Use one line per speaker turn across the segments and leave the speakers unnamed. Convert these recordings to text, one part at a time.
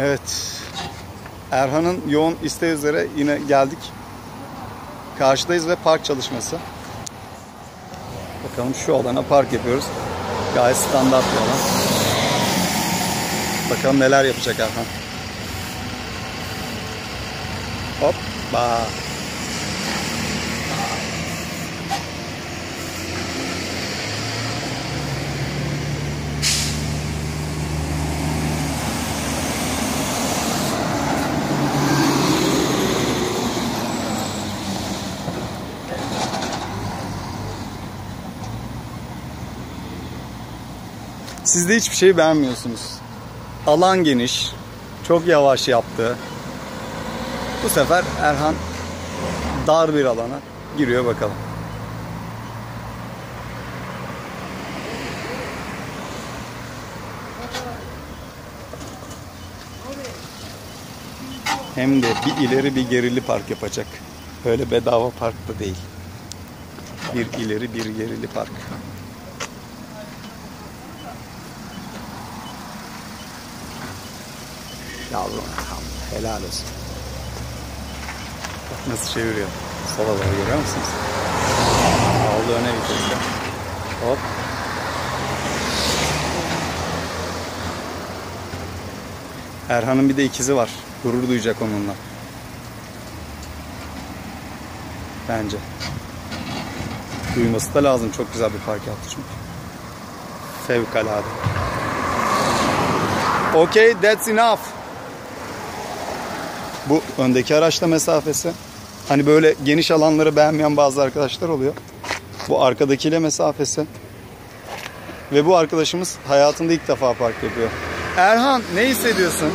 Evet. Erhan'ın yoğun isteği üzere yine geldik. Karşıdayız ve park çalışması. Bakalım şu alana park yapıyoruz. Gayet standart bir alan. Bakalım neler yapacak Erhan. Hoppa. Siz de hiçbir şeyi beğenmiyorsunuz. Alan geniş. Çok yavaş yaptı. Bu sefer Erhan dar bir alana giriyor bakalım. Hem de bir ileri bir gerili park yapacak. Böyle bedava park da değil. Bir ileri bir gerili park. Yavrum helal olsun. Bak nasıl çeviriyor. Sola doğru görüyor musunuz? Aldı öne vitesi. Hop. Erhan'ın bir de ikizi var. Gurur duyacak onunla. Bence. Duyması da lazım. Çok güzel bir park yaptı çünkü. Fevkalade. Okay, that's enough. Bu öndeki araçla mesafesi. Hani böyle geniş alanları beğenmeyen bazı arkadaşlar oluyor. Bu arkadakiyle mesafesi. Ve bu arkadaşımız hayatında ilk defa park yapıyor. Erhan ne hissediyorsun?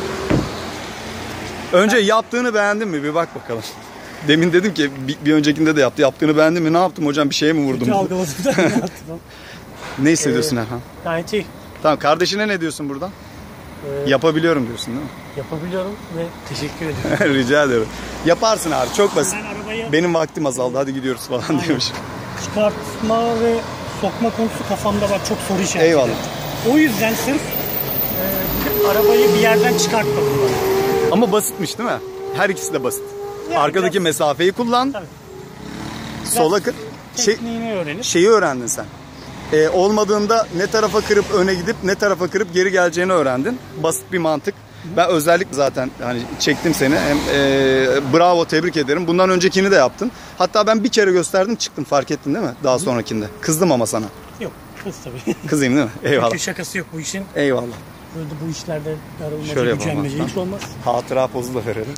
Önce yaptığını beğendin mi? Bir bak bakalım. Demin dedim ki bir, bir öncekinde de yaptı. Yaptığını beğendin mi? Ne yaptım hocam? Bir şeye mi vurdum?
Kötü algıladım da ne
hissediyorsun Erhan?
Gayet iyi.
Tamam kardeşine ne diyorsun buradan?
Ee,
Yapabiliyorum diyorsun değil mi?
yapabiliyorum ve teşekkür ediyorum.
Rica ederim. Yaparsın abi çok basit.
Ben arabayı
Benim vaktim azaldı hadi gidiyoruz falan demiş.
çıkartma ve sokma konusu kafamda var. Çok soru işareti.
Eyvallah.
O yüzden sırf e, arabayı bir yerden çıkartmadım.
Ama basitmiş değil mi? Her ikisi de basit.
Yani
Arkadaki
biraz-
mesafeyi kullan.
Tabii.
Sola kır. Şey,
Tekniğini öğrenip
şeyi öğrendin sen. Ee, olmadığında ne tarafa kırıp öne gidip ne tarafa kırıp geri geleceğini öğrendin. Basit bir mantık. Ben özellikle zaten hani çektim seni. Hem e, bravo tebrik ederim. Bundan öncekini de yaptın. Hatta ben bir kere gösterdim çıktım fark ettin değil mi? Daha sonrakinde. Kızdım ama sana.
yok kız tabii.
Kızayım değil mi? Eyvallah.
Çünkü şakası yok bu işin.
Eyvallah.
Böyle bu işlerde darılmaca,
Şöyle
gücenmece hiç olmaz.
Hatıra pozu da verelim.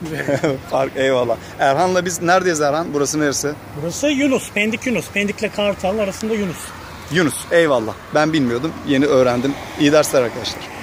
Eyvallah. Erhan'la biz neredeyiz Erhan? Burası neresi?
Burası Yunus, Pendik Yunus. Pendik'le Kartal arasında Yunus.
Yunus. Eyvallah. Ben bilmiyordum. Yeni öğrendim. İyi dersler arkadaşlar.